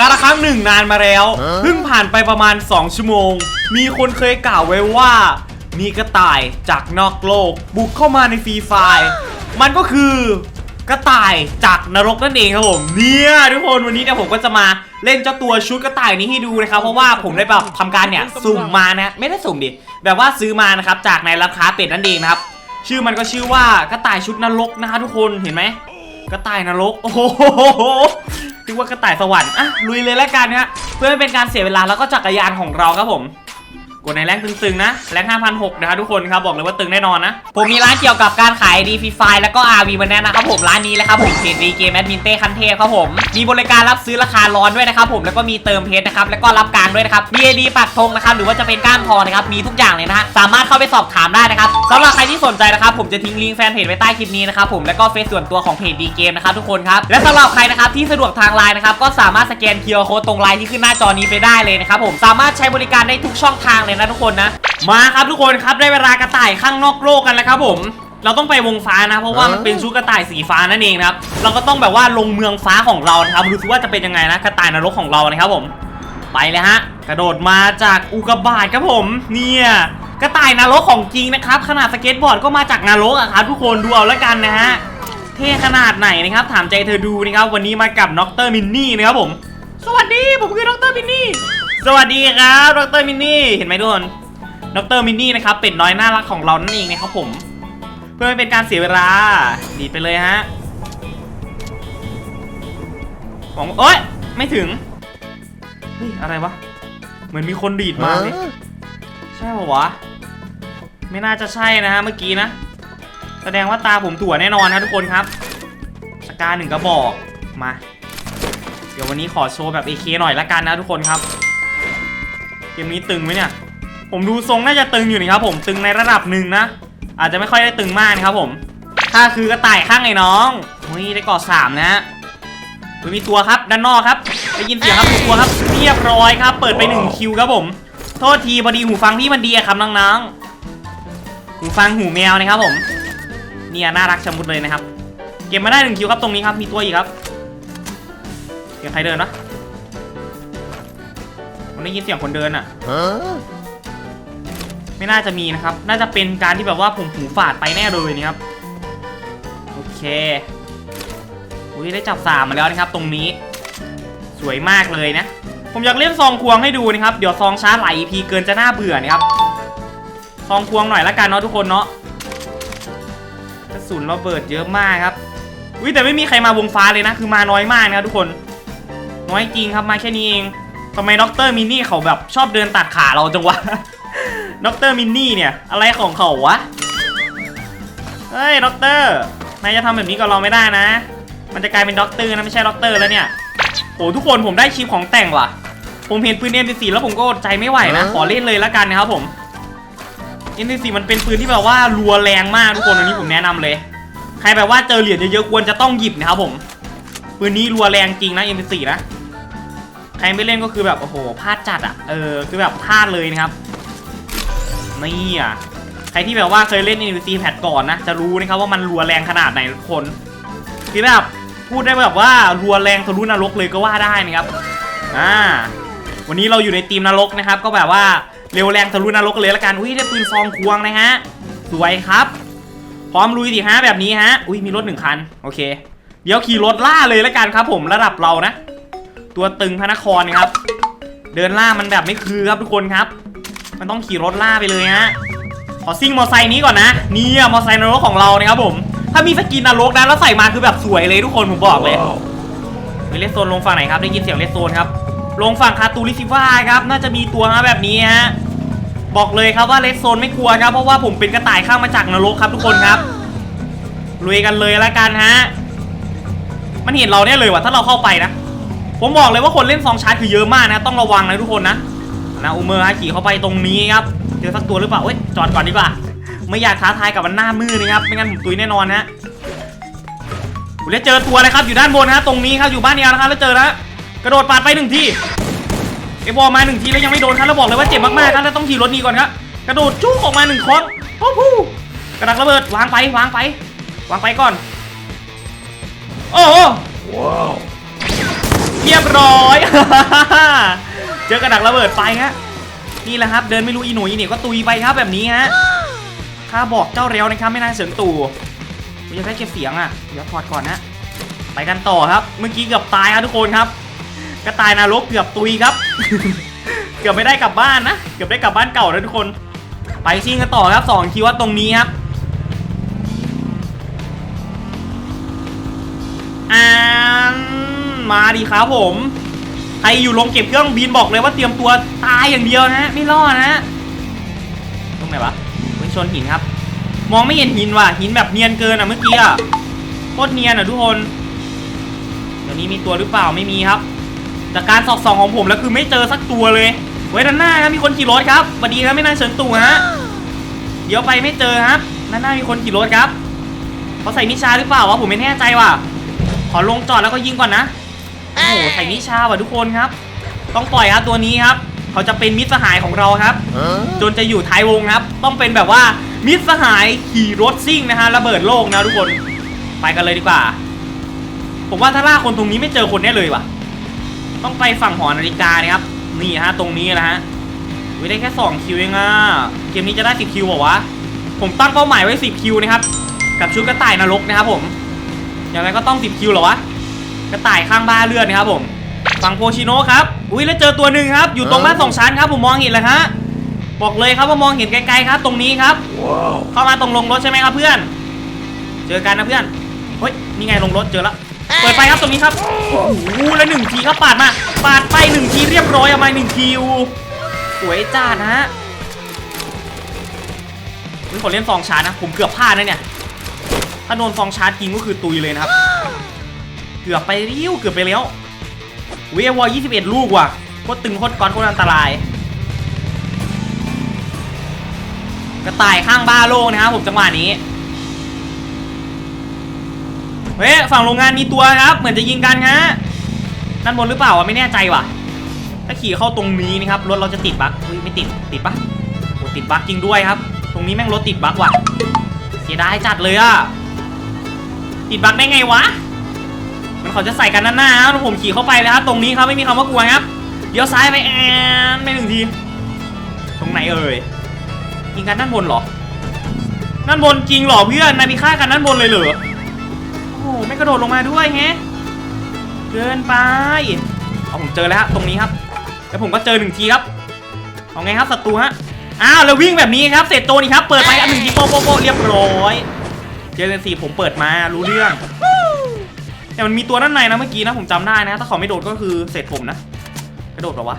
การละครั้งหนึ่งนานมาแล้วเพิ่งผ่านไปประมาณ 2 ชั่วโมง มีคนเคยกล่าวไว้ว่า มีกระต่ายจากนอกโลก บุกเข้ามาในฟรีไฟล์มันก็คือกระต่ายจากนรกนั่นเองครับผมเนี่ยทุกคนวันนี้เนี่ยผมก็จะมาเล่นเจ้าตัวชุดกระต่ายนี้ให้ดูนะครับเพราะว่าผมได้แบบทำการเนี่ยสุ่มมานะไม่ได้สุ่มดิแบบว่าซื้อมานะครับจากในราคาเป็ดนั่นเองนะครับชื่อมันก็ชื่อว่ากระต่ายชุดนรกนะฮะทุกคนเห็นไหมกระต่ายนรกโอ้โห นึกว่ากระต่ายสวรรค์อะลุยเลยแล้วกันนะเพื่อไม่เป็นการเสียเวลาแล้วก็จักรยานของเราครับผม กดในแรงตึงๆนะแรง5,600นะคะทุกคนครับบอกเลยว่าตึงแน่นอนนะ ผมมีร้านเกี่ยวกับการขายดีฟรีไฟแล้วก็ RV มาแนะนะครับผมร้านนี้แหละครับผมเพจดีเกมแอดมินเต้คันเทพครับผมมีบริการรับซื้อราคาร้อนด้วยนะครับผมแล้วก็มีเติมเพจนะครับแล้วก็รับกลางด้วยนะครับ BAD ปักธงนะครับหรือว่าจะเป็นก้านทองนะครับมีทุกอย่างเลยนะฮะสามารถเข้าไปสอบถามได้นะครับสำหรับใครที่สนใจนะครับผมจะทิ้งลิงก์แฟนเพจไว้ใต้คลิปนี้นะครับผมแล้วก็เฟซส่วนตัวของเพจดีเกมนะครับทุกคนครับและสำหรับใครนะครับที่สะดวกทางไลน์นะครับก็สามารถสแกน QR Code ตรงไลน์ที่ขึ้นหน้าจอนี้ไปได้เลยนะครับผมสามารถใช้บริการได้ทุกช่องทางเลยนะทุกคนนะ มาครับทุกคนครับได้เวลากระต่ายข้างนอกโลกกันแล้วครับผม เราต้องไปวงฟ้านะเพราะว่ามันเป็นชุดกระต่ายสีฟ้านั่นเองนะครับ เราก็ต้องแบบว่าลงเมืองฟ้าของเรานะครับดูซิว่าจะเป็นยังไงนะกระต่ายนรกของเรานะครับผม ไปเลยฮะ กระโดดมาจากอุกบาตครับผม เนี่ยกระต่ายนรกของจริงนะครับ ขนาดสเก็ตบอร์ดก็มาจากนรกอะครับทุกคนดูเอาแล้วกันนะฮะเท่ขนาดไหนนะครับ ถามใจเธอดูนะครับ วันนี้มากับน็อกเตอร์มินนี่นะครับผม สวัสดีผมคือน็อกเตอร์มินนี่ สวัสดีครับน็อกเตอร์มินนี่เห็นไหมทุกคนน็อกเตอร์มินนี่นะครับเป็ดน้อยน่ารักของเรานั่นเองนะครับผม เพื่อไม่เป็นการเสียเวลาดีดไปเลยฮะของเอ้ยไม่ถึงเฮ้ยอะไรวะเหมือนมีคนดีดมาเลยใช่ปะวะ ไม่น่าจะใช่นะฮะเมื่อกี้นะ แสดงว่าตาผมถั่วแน่นอนนะทุกคนครับสกาหนึ่งกระบอกมา เดี๋ยววันนี้ขอโชว์แบบ AK หน่อยละกันนะทุกคนครับเกมนี้ตึงไหมเนี่ย ผมดูทรงน่าจะตึงอยู่นะครับผมตึงในระดับหนึ่งนะ อาจจะไม่ค่อยได้ตึงมากนะครับผมถ้าคือกระต่ายข้างไอ้น้องนี่ได้กอดสามนะฮะเฮ้ยมีตัวครับด้านนอกครับได้ยินเสียงครับมีตัวครับเรียบร้อยครับ เปิดไปหนึ่งคิวครับผม โทษทีพอดีหูฟังพี่มันดีอะครับน้องๆหูฟังหูแมวนะครับผมเนี่ยน่ารักชะมุดเลยนะครับ เก็บมาได้หนึ่งคิวครับตรงนี้ครับมีตัวอีกครับเสียงใครเดินวะ ผมได้ยินเสียงคนเดินอะไม่น่าจะมีนะครับ น่าจะเป็นการที่แบบว่าผมหูฝาดไปแน่เลยนี่ครับ โอเคอุ้ยได้จับสามมาแล้วนะครับ ตรงนี้ สวยมากเลยนะ ผมอยากเล่นซองควงให้ดูนะครับ เดี๋ยวซองช้าหลาย EP เกินจะน่าเบื่อนะครับ ซองควงหน่อยละกันเนาะทุกคนเนาะ กระสุนระเบิดเยอะมากครับ อุ้ยแต่ไม่มีใครมาวงฟ้าเลยนะ คือมาน้อยมากนะครับทุกคน น้อยจริงครับมาแค่นี้เอง ทำไมด็อกเตอร์มินนี่เขาแบบชอบเดินตัดขาเราจังวะด็อกเตอร์มินนี่เนี่ย อะไรของเขาวะ เฮ้ยด็อกเตอร์ นายจะทำแบบนี้กับเราไม่ได้นะ มันจะกลายเป็นด็อกเตอร์นะไม่ใช่ด็อกเตอร์แล้วเนี่ยโอ้ทุกคนผมได้ชิปของแต่งว่ะ ผมเห็นปืน M14 แล้วผมก็อดใจไม่ไหวนะ ขอเล่นเลยละกันนะครับผม M14 มันเป็นปืนที่แบบว่ารัวแรงมากทุกคนอันนี้ผมแนะนำเลย ใครแบบว่าเจอเหรียญเยอะๆควรจะต้องหยิบนะครับผม ปืนนี้รัวแรงจริงนะ M14 นะ ใครไม่เล่นก็คือแบบโอ้โหพลาดจัดอะเออคือแบบพลาดเลยนะครับนี่อะใครที่แบบว่าเคยเล่น NPC แพทก่อนนะจะรู้นะครับว่ามันรัวแรงขนาดไหนทุกคนคือแบบพูดได้แบบว่ารัวแรงทะลุนรกเลยก็ว่าได้นะครับอ่าวันนี้เราอยู่ในทีมนรกนะครับ ก็แบบว่าเร็วแรงทะลุนรกเลยละกันอุ้ยได้ปืนซองควงนะฮะสวยครับ พร้อมลุยสิฮะแบบนี้ฮะอุ้ยมีรถหนึ่งคันโอเค เดี๋ยวขี่รถล่าเลยละกันครับผมระดับเรานะ ตัวตึงพระนครนะครับ เดินล่ามันแบบไม่คือครับทุกคนครับ มันต้องขี่รถล่าไปเลยฮะขอซิ่งมอไซค์นี้ก่อนนะนี่อะมอไซค์นรกของเรานะครับผม ถ้ามีสกินนรกนะแล้วใส่มาคือแบบสวยเลยทุกคนผมบอกเลยไปเลสโซนลงฝั่งไหนครับได้ยินเสียงเลสโซนครับลงฝั่งคาตูริซิว่าครับน่าจะมีตัวมาแบบนี้ฮะบอกเลยครับว่าเลสโซนไม่กลัวครับเพราะว่าผมเป็นกระต่ายข้างมาจากนรกครับทุกคนครับลุยกันเลยละกันฮะมันเห็นเราแน่เลยว่ะถ้าเราเข้าไปนะ ผมบอกเลยว่าคนเล่นซองชาร์จคือเยอะมากนะ ต้องระวังนะทุกคนนะนะอุเมอร์ฮะขี่เข้าไปตรงนี้ครับเจอสักตัวหรือเปล่าเว้ยจอดก่อนดีกว่า ไม่อยากท้าทายกับมันหน้ามืดนะครับไม่งั้นผมตุยแน่นอนฮะผมได้เจอตัวเลยครับอยู่ด้านบนฮะตรงนี้ครับอยู่บ้านเดียวนะครับแล้วเจอแล้วกระโดดปาดไปหนึ่งทีไอ้บอลมาหนึ่งทีแล้วยังไม่โดนครับแล้วบอกเลยว่าเจ็บมากๆครับแล้วต้องขี่รถนี้ก่อนครับกระโดดจุ้ออกมาหนึ่งครั้งโอ้โหกระดักระเบิดวางไปวางไป วางไปก่อน โอ้โห เรียบร้อย เจอกระดักระเบิดไปฮะนี่แหละครับ เดินไม่รู้อีหนุ่ยเนี่ยก็ตุยไปครับแบบนี้ฮะข้าบอกเจ้าเร็วนะครับไม่น่าเสียงตู่ผมจะได้เก็บเสียงอะเดี๋ยวถอดก่อนนะไปกันต่อครับ เมื่อกี้เกือบตายครับทุกคนครับ กระต่ายนรกเกือบตุยครับ เกือบไม่ได้กลับบ้านนะ เกือบได้กลับบ้านเก่าแล้วทุกคน ไปซิ่งกันต่อครับสองคิวว่าตรงนี้ครับ มาดีครับผมใครอยู่ลงเก็บเครื่องบินบอกเลยว่าเตรียมตัวตายอย่างเดียวนะไม่รอดนะตรงไหนวะเฮ้ยชนหินครับ มองไม่เห็นหินว่ะหินแบบเนียนเกินอะเมื่อกี้อะโคตรเนียนอะทุกคนเดี๋ยวนี้มีตัวหรือเปล่าไม่มีครับจากการสอบส่องของผมแล้วคือไม่เจอสักตัวเลย ไว้ด้านหน้าครับมีคนขี่รถครับสวัสดีครับไม่น่าเฉินตู่ฮะเดี๋ยวไปไม่เจอครับด้านหน้ามีคนขี่รถครับเขาใส่นิชาหรือเปล่าวะผมไม่แน่ใจว่ะขอลงจอดแล้วก็ยิงก่อนนะ โอ้โหใส่นิชาว่ะทุกคนครับ ต้องปล่อยครับตัวนี้ครับ เขาจะเป็นมิตรสหายของเราครับ จนจะอยู่ท้ายวงครับ ต้องเป็นแบบว่ามิตรสหายขี่รถซิ่งนะฮะระเบิดโลกนะทุกคน ไปกันเลยดีกว่า ผมว่าถ้าล่าคนตรงนี้ไม่เจอคนแน่เลยว่ะ ต้องไปฝั่งหอนาฬิกานะครับ นี่ฮะตรงนี้นะฮะไว้ได้แค่2คิวเองอะเกมนี้จะได้10คิวบอกวะ ผมตั้งเป้าหมายไว้10คิวนะครับ กับชุดกระต่ายนรกนะครับผม อย่างไรก็ต้อง10คิวเหรอวะ กระต่ายข้างบ้านเลือดนะครับผมฝั่งโพชิโนะครับ อุ้ยแล้วเจอตัวหนึ่งครับ อยู่ตรงบ้านสองชั้นครับผมมองเห็นเลยฮะ บอกเลยครับว่ามองเห็นไกลๆครับ ตรงนี้ครับ เข้ามาตรงลงรถใช่ไหมครับเพื่อน เจอกันนะเพื่อน เฮ้ย นี่ไงลงรถเจอแล้วเปิดไปครับตรงนี้ครับ โอ้โหแล้วหนึ่งทีครับปาดมา ปาดไปหนึ่งทีเรียบร้อยเอามาหนึ่งคิวสวยจ้านะฮะเฮ้ยขอเล่นฟองชาร์จนะ ผมเกือบพลาดนะเนี่ย ถ้าโดนฟองชาร์จกินก็คือตุยเลยนะครับเกือบไปเลี้ยวเกือบไปแล้วเววอ21ลูกว่ะโคตรตึงโคตรก้อนโคตรอันตราย กระต่ายข้างบ้าโลกนะครับผมจังหวะนี้เฮ้ยฝั่งโรงงานมีตัวครับ เหมือนจะยิงกันฮะด้านบนหรือเปล่าวะไม่แน่ใจว่ะ ถ้าขี่เข้าตรงนี้นะครับรถเราจะติดบั๊กอุ้ยไม่ติดติดปะโอ้ติดบั๊กจริงด้วยครับ ตรงนี้แม่งรถติดบั๊กว่ะเสียดายจัดเลยอะติดบั๊กได้ไงวะ มันเขาจะใส่กันด้านหน้าครับผมขี่เข้าไปเลยครับตรงนี้ครับไม่มีคำว่ากลัวครับเดี๋ยวซ้ายไปแอนไปหนึ่งทีตรงไหนเอ่ยยิงกันด้านบนเหรอด้านบนจริงเหรอเพื่อนนายมีฆ่ากันด้านบนเลยเหรอโอ้โหไม่กระโดดลงมาด้วยแฮะเกินไปเอาผมเจอแล้วฮะตรงนี้ครับแล้วผมก็เจอหนึ่งทีครับเอาไงครับศัตรูฮะอ้าวแล้ววิ่งแบบนี้ครับเสร็จโจนี่ครับเปิดไปอันหนึ่งทีโปะโปะโปะเรียบร้อยเจอกันสี่ผมเปิดมารู้เรื่อง แต่มันมีตัวด้านในนะเมื่อกี้นะผมจำได้นะ ถ้าเขาไม่โดดก็คือเสร็จผมนะ กระโดดเหรอวะ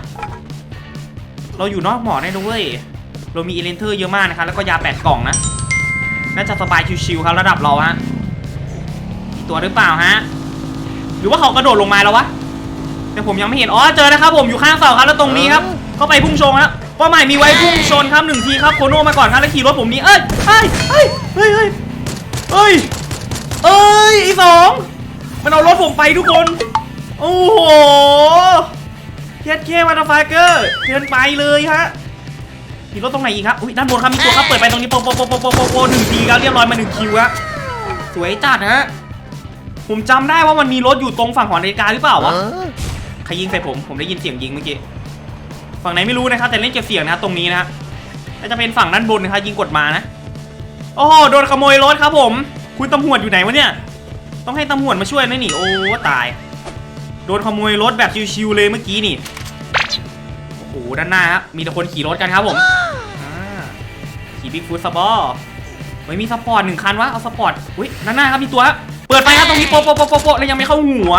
เราอยู่นอกหมอได้ด้วย เรามีเอเลนเทอร์เยอะมากนะครับ แล้วก็ยาแปดกล่องนะ น่าจะสบายชิวๆครับระดับเราฮะ มีตัวหรือเปล่าฮะ หรือว่าเขากระโดดลงมาแล้ววะ แต่ผมยังไม่เห็น อ๋อเจอนะครับผมอยู่ข้างเสาครับแล้วตรงนี้ครับ เข้าไปพุ่งชนครับเป้าหมายมีไว้พุ่งชนครับหนึ่งทีครับโคโน่มาก่อนครับแล้วขี่รถผมหนี้เอ้ยเอ้ยเอ้ยเฮ้ยเฮ้ยเอ้ยเอ้ยอีสอง มันเอารถผมไปทุกคน โอ้โหเทียดเคมาตาฟาเกอร์เกินไปเลยฮะ มีรถตรงไหนอีกครับ อุ้ยด้านบนครับ มีตัวครับ เปิดไปตรงนี้โปะโปะโปะโปโปะโปะโปะหนึ่งทีครับเรียบร้อยมาหนึ่งคิวครับสวยจัดฮะ ผมจำได้ว่ามันมีรถอยู่ตรงฝั่งหอนาฬิกาหรือเปล่าวะ ใครยิงใส่ผม ผมได้ยินเสียงยิงเมื่อกี้ ฝั่งไหนไม่รู้นะครับ แต่เล่นเก็บเสียงนะตรงนี้นะน่าจะเป็นฝั่งด้านบนนะครับยิงกดมานะ โอ้โห โดนขโมยรถครับผม คุณตำรวจอยู่ไหนวะเนี่ย ต้องให้ตำรวจมาช่วยนะนี่ โอ้ตาย โดนขโมยรถแบบชิวๆเลยเมื่อกี้นี่ โอ้โห ด้านหน้าครับมีแต่คนขี่รถกันครับผมขี่บิ๊กฟูดสปอร์เฮ้ยมีสปอร์ตหนึ่งคันวะ เอาสปอร์ต อุ้ยด้านหน้าครับมีตัวเปิดไฟครับตรงนี้โปะโปะโปะโปะโปะแล้วยังไม่เข้าหัว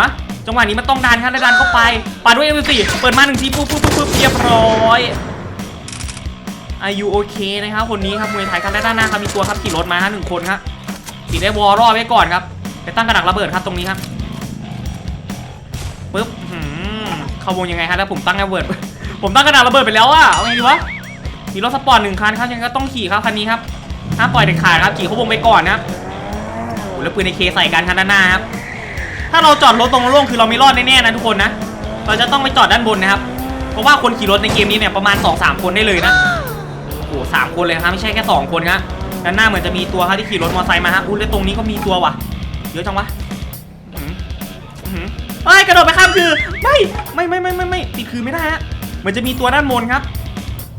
จังหวะนี้มันต้องดันครับแล้วดันเข้าไปปาดด้วยเอ็มสี่เปิดมาหนึ่งทีปุ๊บปุ๊บปุ๊บเรียบร้อยอายุโอเคนะครับคนนี้ครับมวยไทยครับและด้านหน้าครับมีตัวครับขี่รถมาฮะหนึ่งคนครับขี่ได้วอลรอไว้ก่อนครับ ไปตั้งกระดักระเบิดครับตรงนี้ครับปุ๊บหืมเข้าวงยังไงฮะแล้วผมตั้งระเบิด ผมตั้งกระดักระเบิดไปแล้วอะเอาไงดีวะมีรถสปอร์ตหนึ่งคันครับยังก็ต้องขี่ครับคันนี้ครับห้ามปล่อยเด็ดขาดครับขี่เข้าวงไปก่อนนะครับโอ้แล้วปืนในเคใส่กันครับด้านหน้าครับถ้าเราจอดรถตรงโล่งคือเราไม่รอดแน่ๆนะทุกคนนะเราจะต้องไปจอดด้านบนนะครับ เพราะว่าคนขี่รถในเกมนี้เนี่ยประมาณ 2-3 คนได้เลยนะโอ้สามคนเลยครับไม่ใช่แค่ 2 คนครับด้านหน้าเหมือนจะมีตัวครับที่ขี่รถมอเตอร์ไซค์มาฮะอุ้ยแล้วตรงนี้ก็มีตัวว่ะ เยอะจังวะอื้อหืออื้อหือเอ้ยกระโดดไปข้ามคือไม่ไม่ไม่ไม่ไม่ไม่ติดคือไม่ได้ฮะเหมือนจะมีตัวด้านบนครับ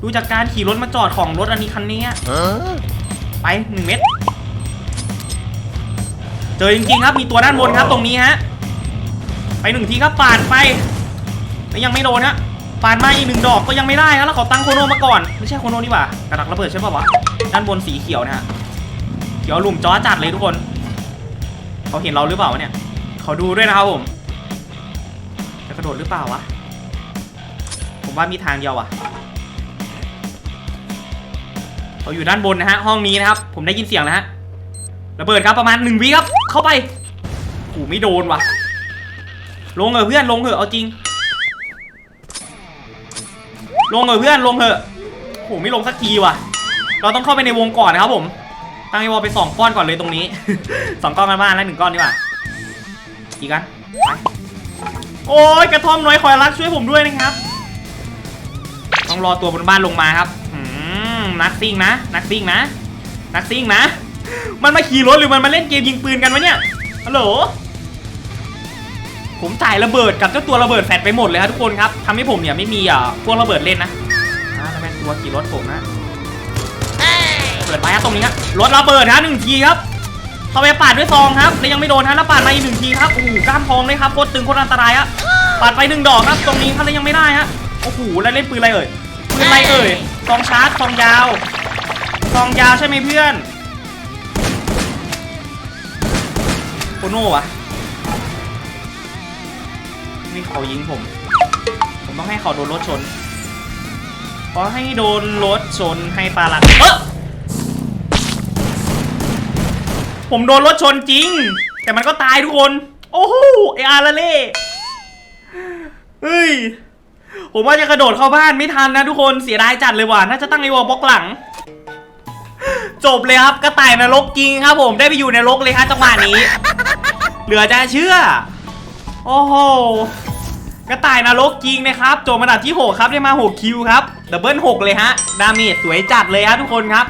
ดูจากการขี่รถมาจอดของรถอันนี้คันนี้อะไปหนึ่งเม็ดเจอจริงๆครับมีตัวด้านบนครับตรงนี้ฮะไปหนึ่งทีครับปาดไปแล้วยังไม่โดนฮะปาดมาอีกหนึ่งดอกก็ยังไม่ได้ครับแล้วเขาตั้งโคโนมาก่อนไม่ใช่โคโนนี่หว่ากระดักระเบิดใช่ป่าวะด้านบนสีเขียวนะฮะเขียวหลุมจ้อจัดเลยทุกคน เขาเห็นเราหรือเปล่าวะเนี่ยเขาดูด้วยนะครับผม จะกระโดดหรือเปล่าวะ ผมว่ามีทางเดียวอะเขาอยู่ด้านบนนะฮะ ห้องนี้นะครับ ผมได้ยินเสียงแล้วฮะ ระเบิดครับประมาณหนึ่งวิครับ เข้าไปโอ้ไม่โดนว่ะ ลงเถอะเพื่อนลงเถอะเอาจริง ลงเถอะเพื่อนลงเถอะโอ้ไม่ลงสักทีว่ะ เราต้องเข้าไปในวงก่อนนะครับผม ตั้งไอวอลไปสองก้อนก่อนเลยตรงนี้ สองก้อนกันบ้านแล้วหนึ่งก้อนดีกว่าอีกกันโอ้ยกระท่อมน้อยคอยรักช่วยผมด้วยนะครับ ต้องรอตัวบนบ้านลงมาครับนักซิ่งนะ นักซิ่งนะ นักซิ่งนะ มันมาขี่รถหรือมันมาเล่นเกมยิงปืนกันวะเนี่ยฮัลโหลผมจ่ายระเบิดกับเจ้าตัวระเบิดแฟดไปหมดเลยครับทุกคนครับทำให้ผมเนี่ยไม่มีอะพวกระเบิดเล่นนะอ่าแล้วแม่ตัวขี่รถผมนะ ปิดไปครับตรงนี้ครับรถระเบิดฮะหนึ่งทีครับเข้าไปปาดด้วยซองครับแล้วยังไม่โดนฮะแล้วปาดมาอีกหนึ่งทีครับโอ้โหกล้ามทองเลยครับโคตรตึงโคตรอันตรายฮะปาดไปหนึ่งดอกครับตรงนี้ครับแล้วยังไม่ได้ฮะโอ้โหแล้วเล่นปืนอะไรเอ่ยปืนอะไรเอ่ยซองชาร์จซองยาวซองยาวใช่ไหมเพื่อนโคโน่อะนี่เขายิงผม ผมต้องให้เขาโดนรถชนเพราะให้โดนรถชนให้ปลาลัดเออ ผมโดนรถชนจริง แต่มันก็ตายทุกคน โอ้โหไออาร์ละเล่เฮ้ย ผมว่าจะกระโดดเข้าบ้านไม่ทันนะทุกคนเสียดายจัดเลยว่ะน่าจะตั้งไอวอลบล็อกหลัง จบเลยครับกระต่ายนรกจริงครับผมได้ไปอยู่ในรกเลยครับจังหวะนี้ เหลือจะเชื่อ โอ้โหกระต่ายนรกจริงนะครับจบอันดับที่ 6 ครับได้มา 6 คิวครับดับเบิล6เลยฮะ ดาเมจสวยจัดเลยฮะทุกคนครับ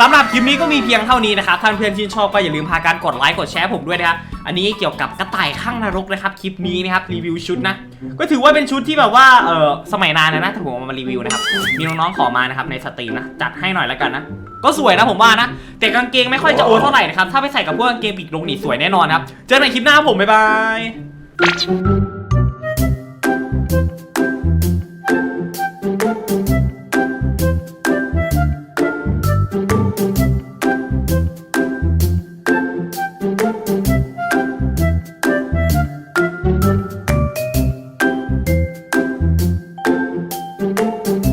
สำหรับคลิปนี้ก็มีเพียงเท่านี้นะครับท่านเพื่อนที่นชอบก็อย่าลืมพาการกดไลค์กดแชร์ผมด้วยนะครับอันนี้เกี่ยวกับกระต่ายข้างนรกนะครับคลิปนี้นะครับรีวิวชุดนะก็ถือว่าเป็นชุดที่แบบว่าเออสมัยนานนะนะแต่ผมเอามารีวิวนะครับมีน้องๆขอมานะครับในสตรีมนะจัดให้หน่อยแล้วกันนะก็สวยนะผมว่านะ แต่กางเกงไม่ค่อยจะโอเท่าไหร่นะครับถ้าไปใส่กับพวกกางเกงปีกนกนี่สวยแน่นอนครับเจอกันใหม่คลิปหน้าผมบ๊ายบาย